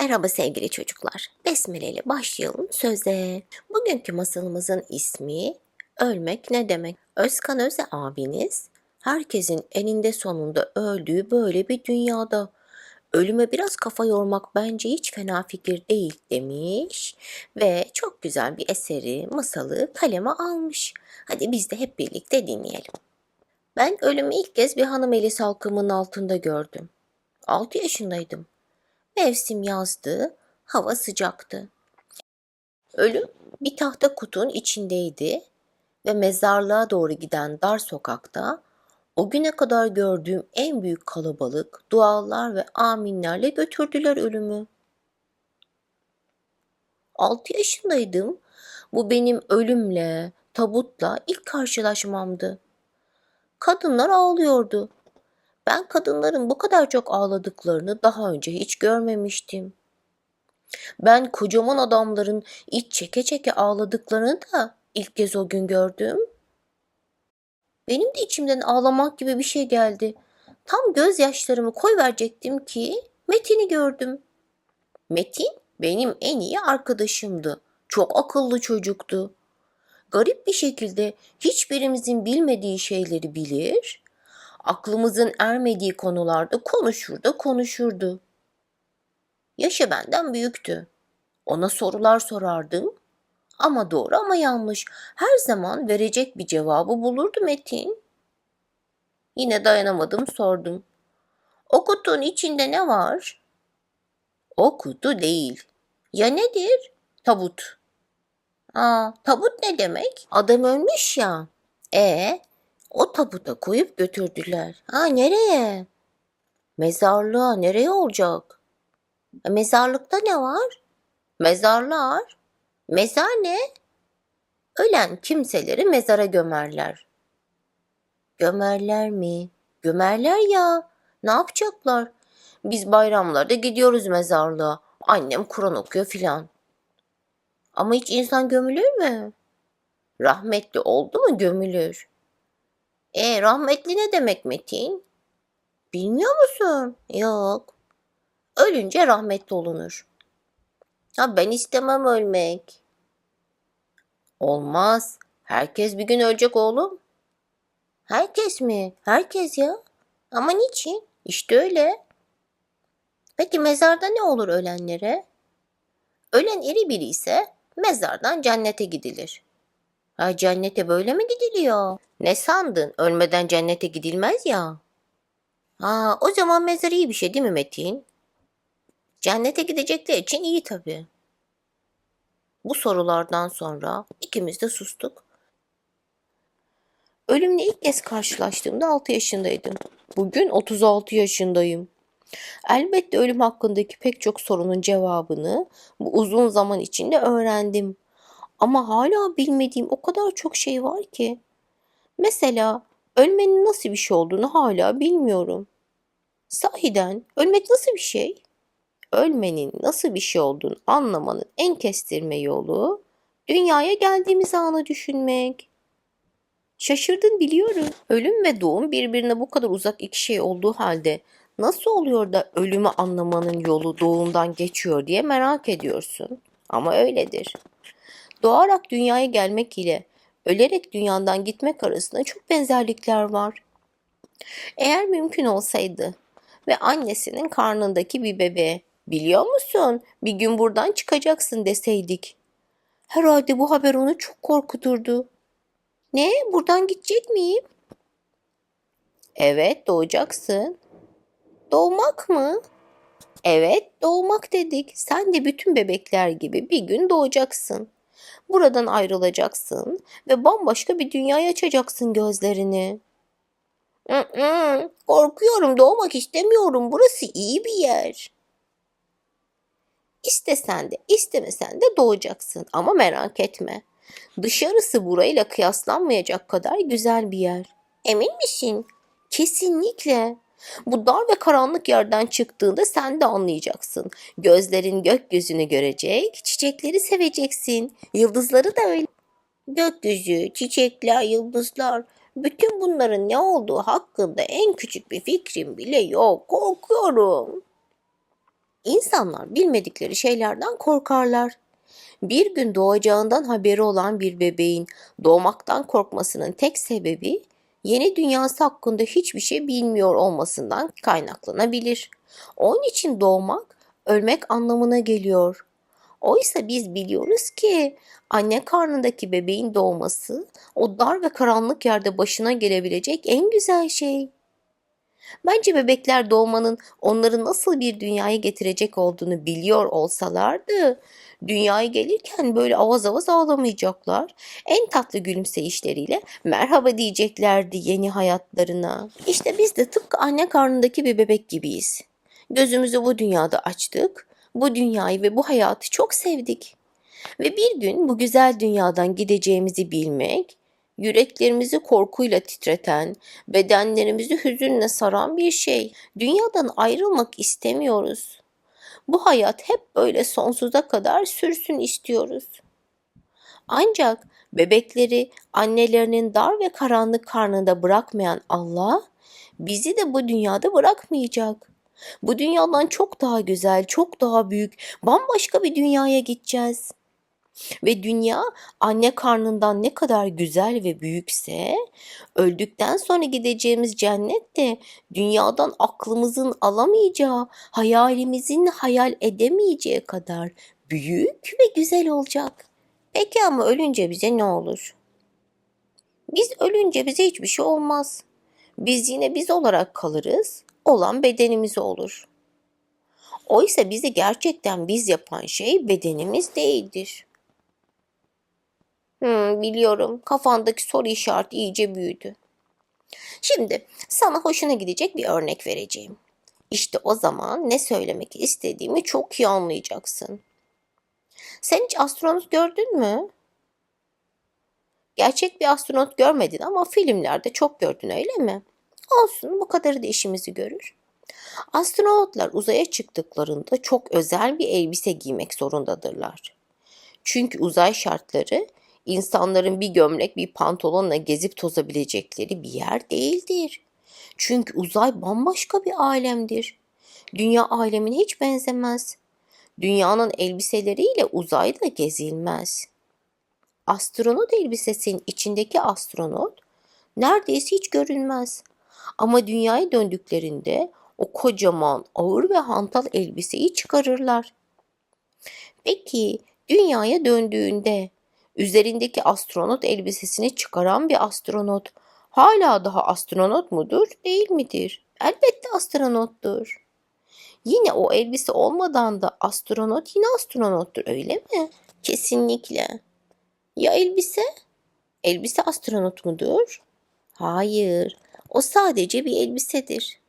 Merhaba sevgili çocuklar. Besmeleyle başlayalım söze. Bugünkü masalımızın ismi Ölmek ne demek? Özkan Öze abiniz herkesin eninde sonunda öldüğü böyle bir dünyada ölüme biraz kafa yormak bence hiç fena fikir değil demiş ve çok güzel bir eseri, masalı kaleme almış. Hadi biz de hep birlikte dinleyelim. Ben ölümü ilk kez bir hanım eli salkımının altında gördüm. 6 yaşındaydım. Mevsim yazdı, hava sıcaktı. Ölüm bir tahta kutunun içindeydi ve mezarlığa doğru giden dar sokakta o güne kadar gördüğüm en büyük kalabalık, dualar ve aminlerle götürdüler ölümü. Altı yaşındaydım. Bu benim ölümle, tabutla ilk karşılaşmamdı. Kadınlar ağlıyordu. Ben kadınların bu kadar çok ağladıklarını daha önce hiç görmemiştim. Ben kocaman adamların iç çeke çeke ağladıklarını da ilk kez o gün gördüm. Benim de içimden ağlamak gibi bir şey geldi. Tam gözyaşlarımı koy verecektim ki Metin'i gördüm. Metin benim en iyi arkadaşımdı. Çok akıllı çocuktu. Garip bir şekilde hiçbirimizin bilmediği şeyleri bilir, aklımızın ermediği konularda konuşur da konuşurdu. Yaşı benden büyüktü. Ona sorular sorardım. Ama doğru ama yanlış. Her zaman verecek bir cevabı bulurdu Metin. Yine dayanamadım sordum. O kutunun içinde ne var? O kutu değil. Ya nedir? Tabut. Aa, tabut ne demek? Adam ölmüş ya. E, o tabuta koyup götürdüler. Ha nereye? Mezarlığa nereye olacak? E, mezarlıkta ne var? Mezarlar. Mezar ne? Ölen kimseleri mezara gömerler. Gömerler mi? Gömerler ya. Ne yapacaklar? Biz bayramlarda gidiyoruz mezarlığa. Annem Kur'an okuyor filan. Ama hiç insan gömülür mü? Rahmetli oldu mu gömülür. E rahmetli ne demek Metin? Bilmiyor musun? Yok. Ölünce rahmetli olunur. Ha ben istemem ölmek. Olmaz. Herkes bir gün ölecek oğlum. Herkes mi? Herkes ya. Ama niçin? İşte öyle. Peki mezarda ne olur ölenlere? Ölen iri biri ise mezardan cennete gidilir. Ha cennete böyle mi gidiliyor? Ne sandın? Ölmeden cennete gidilmez ya. Ha o zaman mezar iyi bir şey değil mi Metin? Cennete gidecekler için iyi tabii. Bu sorulardan sonra ikimiz de sustuk. Ölümle ilk kez karşılaştığımda 6 yaşındaydım. Bugün 36 yaşındayım. Elbette ölüm hakkındaki pek çok sorunun cevabını bu uzun zaman içinde öğrendim. Ama hala bilmediğim o kadar çok şey var ki. Mesela ölmenin nasıl bir şey olduğunu hala bilmiyorum. Sahiden ölmek nasıl bir şey? Ölmenin nasıl bir şey olduğunu anlamanın en kestirme yolu dünyaya geldiğimiz anı düşünmek. Şaşırdın biliyorum. Ölüm ve doğum birbirine bu kadar uzak iki şey olduğu halde nasıl oluyor da ölümü anlamanın yolu doğumdan geçiyor diye merak ediyorsun. Ama öyledir. Doğarak dünyaya gelmek ile ölerek dünyadan gitmek arasında çok benzerlikler var. Eğer mümkün olsaydı ve annesinin karnındaki bir bebeğe biliyor musun bir gün buradan çıkacaksın deseydik. Herhalde bu haber onu çok korkuturdu. Ne buradan gidecek miyim? Evet doğacaksın. Doğmak mı? Evet doğmak dedik. Sen de bütün bebekler gibi bir gün doğacaksın. Buradan ayrılacaksın ve bambaşka bir dünyaya açacaksın gözlerini. Korkuyorum doğmak istemiyorum. Burası iyi bir yer. İstesen de istemesen de doğacaksın ama merak etme. Dışarısı burayla kıyaslanmayacak kadar güzel bir yer. Emin misin? Kesinlikle. Bu dar ve karanlık yerden çıktığında sen de anlayacaksın. Gözlerin gökyüzünü görecek, çiçekleri seveceksin. Yıldızları da öyle. Gökyüzü, çiçekler, yıldızlar. Bütün bunların ne olduğu hakkında en küçük bir fikrim bile yok. Korkuyorum. İnsanlar bilmedikleri şeylerden korkarlar. Bir gün doğacağından haberi olan bir bebeğin doğmaktan korkmasının tek sebebi yeni dünyası hakkında hiçbir şey bilmiyor olmasından kaynaklanabilir. Onun için doğmak ölmek anlamına geliyor. Oysa biz biliyoruz ki anne karnındaki bebeğin doğması o dar ve karanlık yerde başına gelebilecek en güzel şey. Bence bebekler doğmanın onları nasıl bir dünyaya getirecek olduğunu biliyor olsalardı, dünyaya gelirken böyle avaz avaz ağlamayacaklar. En tatlı gülümseyişleriyle merhaba diyeceklerdi yeni hayatlarına. İşte biz de tıpkı anne karnındaki bir bebek gibiyiz. Gözümüzü bu dünyada açtık. Bu dünyayı ve bu hayatı çok sevdik. Ve bir gün bu güzel dünyadan gideceğimizi bilmek, yüreklerimizi korkuyla titreten, bedenlerimizi hüzünle saran bir şey. Dünyadan ayrılmak istemiyoruz. Bu hayat hep böyle sonsuza kadar sürsün istiyoruz. Ancak bebekleri annelerinin dar ve karanlık karnında bırakmayan Allah bizi de bu dünyada bırakmayacak. Bu dünyadan çok daha güzel, çok daha büyük, bambaşka bir dünyaya gideceğiz. Ve dünya anne karnından ne kadar güzel ve büyükse, öldükten sonra gideceğimiz cennet de dünyadan aklımızın alamayacağı, hayalimizin hayal edemeyeceği kadar büyük ve güzel olacak. Peki ama ölünce bize ne olur? Biz ölünce bize hiçbir şey olmaz. Biz yine biz olarak kalırız, olan bedenimiz olur. Oysa bizi gerçekten biz yapan şey bedenimiz değildir. Hmm, biliyorum. Kafandaki soru işareti iyice büyüdü. Şimdi sana hoşuna gidecek bir örnek vereceğim. İşte o zaman ne söylemek istediğimi çok iyi anlayacaksın. Sen hiç astronot gördün mü? Gerçek bir astronot görmedin ama filmlerde çok gördün öyle mi? Olsun bu kadarı da işimizi görür. Astronotlar uzaya çıktıklarında çok özel bir elbise giymek zorundadırlar. Çünkü uzay şartları insanların bir gömlek bir pantolonla gezip tozabilecekleri bir yer değildir. Çünkü uzay bambaşka bir alemdir. Dünya alemine hiç benzemez. Dünyanın elbiseleriyle uzayda gezilmez. Astronot elbisesinin içindeki astronot neredeyse hiç görünmez. Ama dünyaya döndüklerinde o kocaman, ağır ve hantal elbiseyi çıkarırlar. Peki dünyaya döndüğünde üzerindeki astronot elbisesini çıkaran bir astronot hala daha astronot mudur, değil midir? Elbette astronottur. Yine o elbise olmadan da astronot yine astronottur öyle mi? Kesinlikle. Ya elbise? Elbise astronot mudur? Hayır. O sadece bir elbisedir.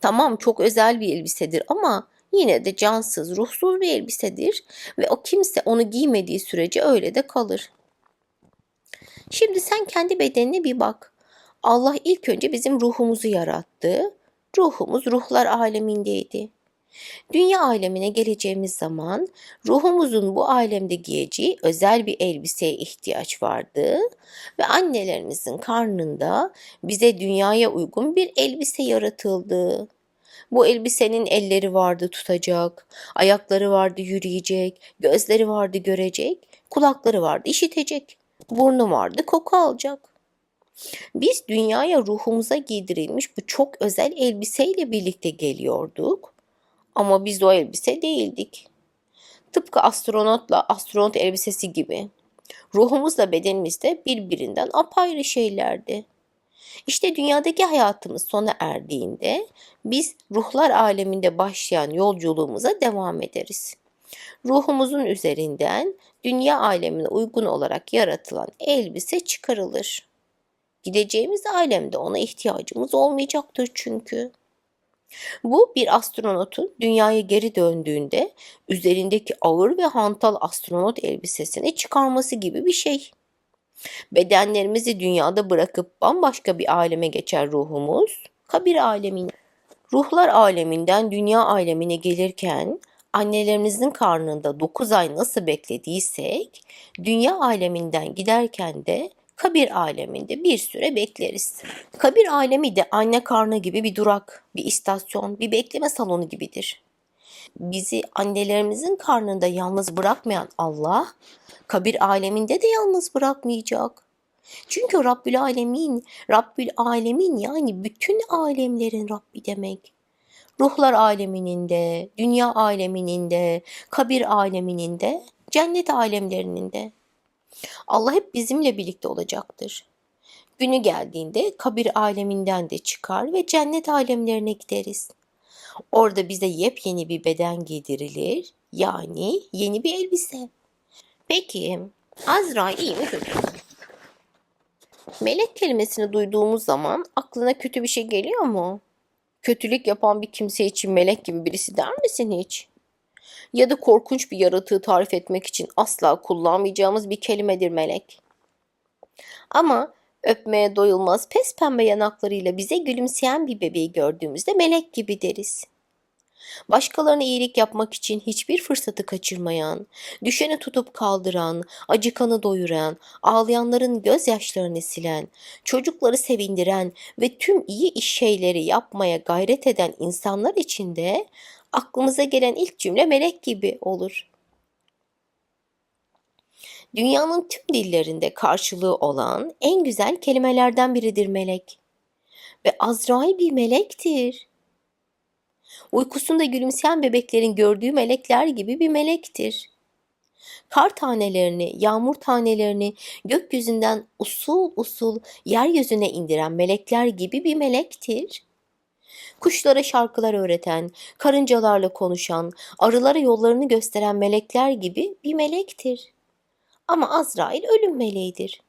Tamam çok özel bir elbisedir ama yine de cansız, ruhsuz bir elbisedir ve o kimse onu giymediği sürece öyle de kalır. Şimdi sen kendi bedenine bir bak. Allah ilk önce bizim ruhumuzu yarattı. Ruhumuz ruhlar alemindeydi. Dünya alemine geleceğimiz zaman ruhumuzun bu alemde giyeceği özel bir elbiseye ihtiyaç vardı ve annelerimizin karnında bize dünyaya uygun bir elbise yaratıldı. Bu elbisenin elleri vardı tutacak, ayakları vardı yürüyecek, gözleri vardı görecek, kulakları vardı işitecek, burnu vardı koku alacak. Biz dünyaya ruhumuza giydirilmiş bu çok özel elbiseyle birlikte geliyorduk ama biz o elbise değildik. Tıpkı astronotla astronot elbisesi gibi. Ruhumuzla bedenimiz de birbirinden apayrı şeylerdi. İşte dünyadaki hayatımız sona erdiğinde biz ruhlar aleminde başlayan yolculuğumuza devam ederiz. Ruhumuzun üzerinden dünya alemine uygun olarak yaratılan elbise çıkarılır. Gideceğimiz alemde ona ihtiyacımız olmayacaktır çünkü. Bu bir astronotun dünyaya geri döndüğünde üzerindeki ağır ve hantal astronot elbisesini çıkarması gibi bir şey. Bedenlerimizi dünyada bırakıp bambaşka bir aleme geçer ruhumuz, kabir alemine. Ruhlar aleminden dünya alemine gelirken annelerimizin karnında 9 ay nasıl beklediysek, dünya aleminden giderken de kabir aleminde bir süre bekleriz. Kabir alemi de anne karnı gibi bir durak, bir istasyon, bir bekleme salonu gibidir. Bizi annelerimizin karnında yalnız bırakmayan Allah, kabir aleminde de yalnız bırakmayacak. Çünkü Rabbül Alemin, Rabbül Alemin yani bütün alemlerin Rabbi demek. Ruhlar aleminin de, dünya aleminin de, kabir aleminin de, cennet alemlerinin de. Allah hep bizimle birlikte olacaktır. Günü geldiğinde kabir aleminden de çıkar ve cennet alemlerine gideriz. Orada bize yepyeni bir beden giydirilir, yani yeni bir elbise. Peki, Azrail iyi mi kötü mü? Melek kelimesini duyduğumuz zaman aklına kötü bir şey geliyor mu? Kötülük yapan bir kimse için melek gibi birisi der misin hiç? Ya da korkunç bir yaratığı tarif etmek için asla kullanmayacağımız bir kelimedir melek. Ama öpmeye doyulmaz pes pembe yanaklarıyla bize gülümseyen bir bebeği gördüğümüzde melek gibi deriz. Başkalarına iyilik yapmak için hiçbir fırsatı kaçırmayan, düşeni tutup kaldıran, acıkanı doyuran, ağlayanların gözyaşlarını silen, çocukları sevindiren ve tüm iyi iş şeyleri yapmaya gayret eden insanlar için de aklımıza gelen ilk cümle melek gibi olur. Dünyanın tüm dillerinde karşılığı olan en güzel kelimelerden biridir melek. Ve Azrail bir melektir. Uykusunda gülümseyen bebeklerin gördüğü melekler gibi bir melektir. Kar tanelerini, yağmur tanelerini gökyüzünden usul usul yeryüzüne indiren melekler gibi bir melektir. Kuşlara şarkılar öğreten, karıncalarla konuşan, arılara yollarını gösteren melekler gibi bir melektir. Ama Azrail ölüm meleğidir.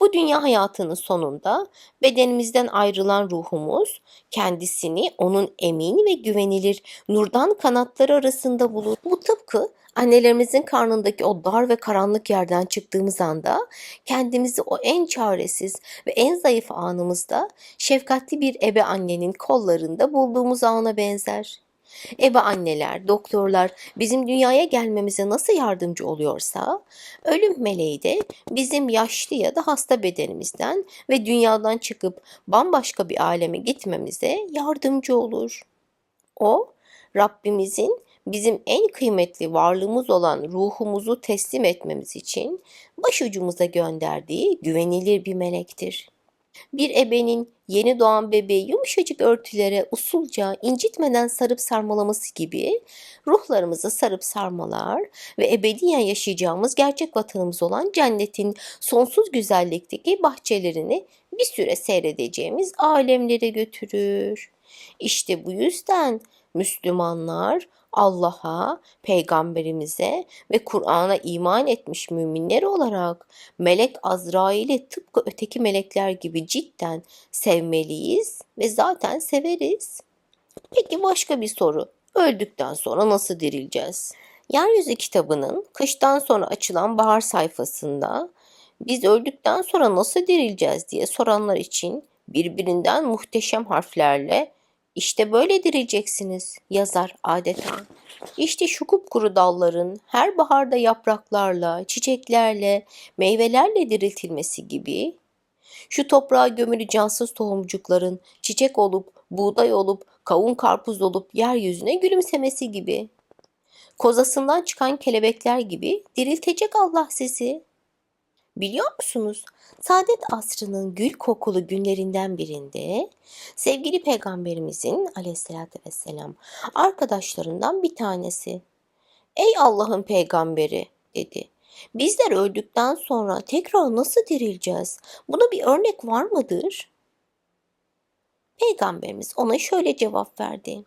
Bu dünya hayatının sonunda bedenimizden ayrılan ruhumuz kendisini onun emin ve güvenilir nurdan kanatları arasında bulur. Bu tıpkı annelerimizin karnındaki o dar ve karanlık yerden çıktığımız anda kendimizi o en çaresiz ve en zayıf anımızda şefkatli bir ebe annenin kollarında bulduğumuz ana benzer. Ebe anneler, doktorlar bizim dünyaya gelmemize nasıl yardımcı oluyorsa, ölüm meleği de bizim yaşlı ya da hasta bedenimizden ve dünyadan çıkıp bambaşka bir aleme gitmemize yardımcı olur. O, Rabbimizin bizim en kıymetli varlığımız olan ruhumuzu teslim etmemiz için başucumuza gönderdiği güvenilir bir melektir. Bir ebenin yeni doğan bebeği yumuşacık örtülere usulca incitmeden sarıp sarmalaması gibi ruhlarımızı sarıp sarmalar ve ebediyen yaşayacağımız gerçek vatanımız olan cennetin sonsuz güzellikteki bahçelerini bir süre seyredeceğimiz alemlere götürür. İşte bu yüzden Müslümanlar Allah'a, peygamberimize ve Kur'an'a iman etmiş müminler olarak melek Azrail'i tıpkı öteki melekler gibi cidden sevmeliyiz ve zaten severiz. Peki başka bir soru. Öldükten sonra nasıl dirileceğiz? Yeryüzü kitabının kıştan sonra açılan bahar sayfasında biz öldükten sonra nasıl dirileceğiz diye soranlar için birbirinden muhteşem harflerle işte böyle direceksiniz yazar adeta. İşte şu kupkuru dalların her baharda yapraklarla, çiçeklerle, meyvelerle diriltilmesi gibi şu toprağa gömülü cansız tohumcukların çiçek olup, buğday olup, kavun karpuz olup yeryüzüne gülümsemesi gibi. Kozasından çıkan kelebekler gibi diriltecek Allah sizi. Biliyor musunuz? Saadet asrının gül kokulu günlerinden birinde sevgili peygamberimizin aleyhissalatü vesselam arkadaşlarından bir tanesi Ey Allah'ın peygamberi dedi. Bizler öldükten sonra tekrar nasıl dirileceğiz? Buna bir örnek var mıdır? Peygamberimiz ona şöyle cevap verdi.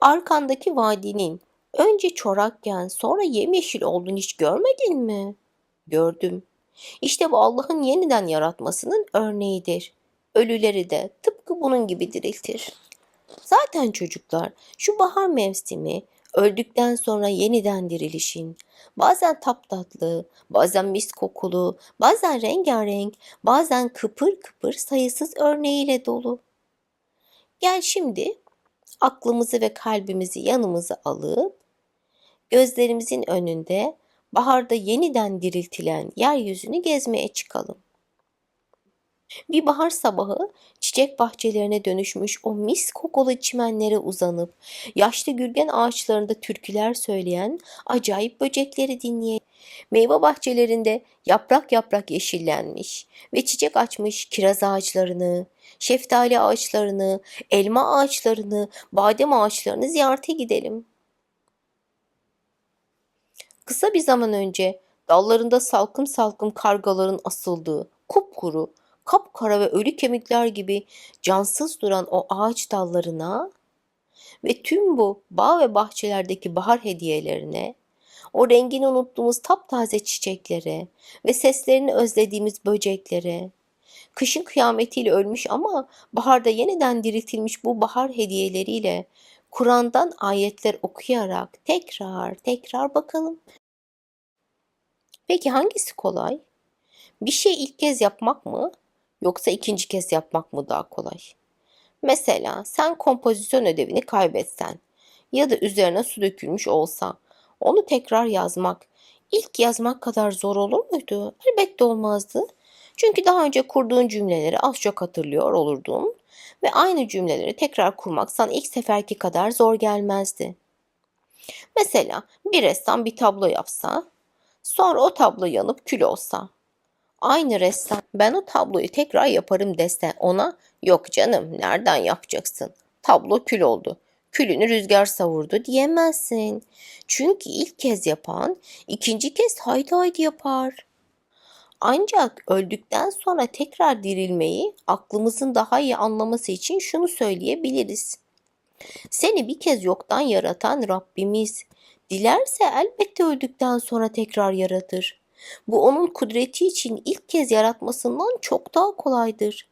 Arkandaki vadinin önce çorakken sonra yemyeşil olduğunu hiç görmedin mi? Gördüm. İşte bu Allah'ın yeniden yaratmasının örneğidir. Ölüleri de tıpkı bunun gibi diriltir. Zaten çocuklar şu bahar mevsimi öldükten sonra yeniden dirilişin bazen taptatlı, bazen mis kokulu, bazen rengarenk, bazen kıpır kıpır sayısız örneğiyle dolu. Gel şimdi aklımızı ve kalbimizi yanımıza alıp gözlerimizin önünde baharda yeniden diriltilen yeryüzünü gezmeye çıkalım. Bir bahar sabahı çiçek bahçelerine dönüşmüş o mis kokulu çimenlere uzanıp yaşlı gürgen ağaçlarında türküler söyleyen acayip böcekleri dinleyen meyve bahçelerinde yaprak yaprak yeşillenmiş ve çiçek açmış kiraz ağaçlarını, şeftali ağaçlarını, elma ağaçlarını, badem ağaçlarını ziyarete gidelim. Kısa bir zaman önce dallarında salkım salkım kargaların asıldığı, kupkuru, kapkara ve ölü kemikler gibi cansız duran o ağaç dallarına ve tüm bu bağ ve bahçelerdeki bahar hediyelerine, o rengini unuttuğumuz taptaze çiçeklere ve seslerini özlediğimiz böceklere, kışın kıyametiyle ölmüş ama baharda yeniden diriltilmiş bu bahar hediyeleriyle Kur'an'dan ayetler okuyarak tekrar tekrar bakalım. Peki hangisi kolay? Bir şey ilk kez yapmak mı yoksa ikinci kez yapmak mı daha kolay? Mesela sen kompozisyon ödevini kaybetsen ya da üzerine su dökülmüş olsa onu tekrar yazmak ilk yazmak kadar zor olur muydu? Elbette olmazdı. Çünkü daha önce kurduğun cümleleri az çok hatırlıyor olurdun ve aynı cümleleri tekrar kurmak sana ilk seferki kadar zor gelmezdi. Mesela bir ressam bir tablo yapsa, sonra o tablo yanıp kül olsa, aynı ressam ben o tabloyu tekrar yaparım dese ona yok canım nereden yapacaksın? Tablo kül oldu. Külünü rüzgar savurdu diyemezsin. Çünkü ilk kez yapan ikinci kez haydi haydi yapar. Ancak öldükten sonra tekrar dirilmeyi aklımızın daha iyi anlaması için şunu söyleyebiliriz. Seni bir kez yoktan yaratan Rabbimiz dilerse elbette öldükten sonra tekrar yaratır. Bu onun kudreti için ilk kez yaratmasından çok daha kolaydır.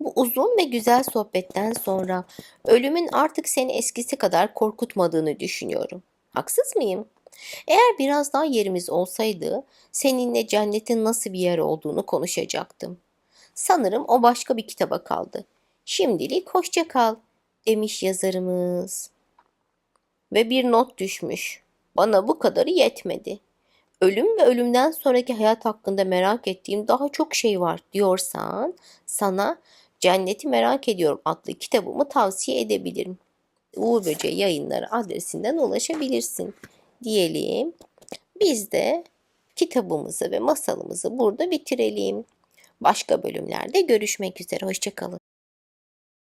Bu uzun ve güzel sohbetten sonra ölümün artık seni eskisi kadar korkutmadığını düşünüyorum. Haksız mıyım? Eğer biraz daha yerimiz olsaydı seninle cennetin nasıl bir yer olduğunu konuşacaktım. Sanırım o başka bir kitaba kaldı. Şimdilik hoşça kal demiş yazarımız. Ve bir not düşmüş. Bana bu kadarı yetmedi. Ölüm ve ölümden sonraki hayat hakkında merak ettiğim daha çok şey var diyorsan sana Cenneti Merak Ediyorum adlı kitabımı tavsiye edebilirim. Uğur Böceği Yayınları adresinden ulaşabilirsin diyelim. Biz de kitabımızı ve masalımızı burada bitirelim. Başka bölümlerde görüşmek üzere. Hoşçakalın.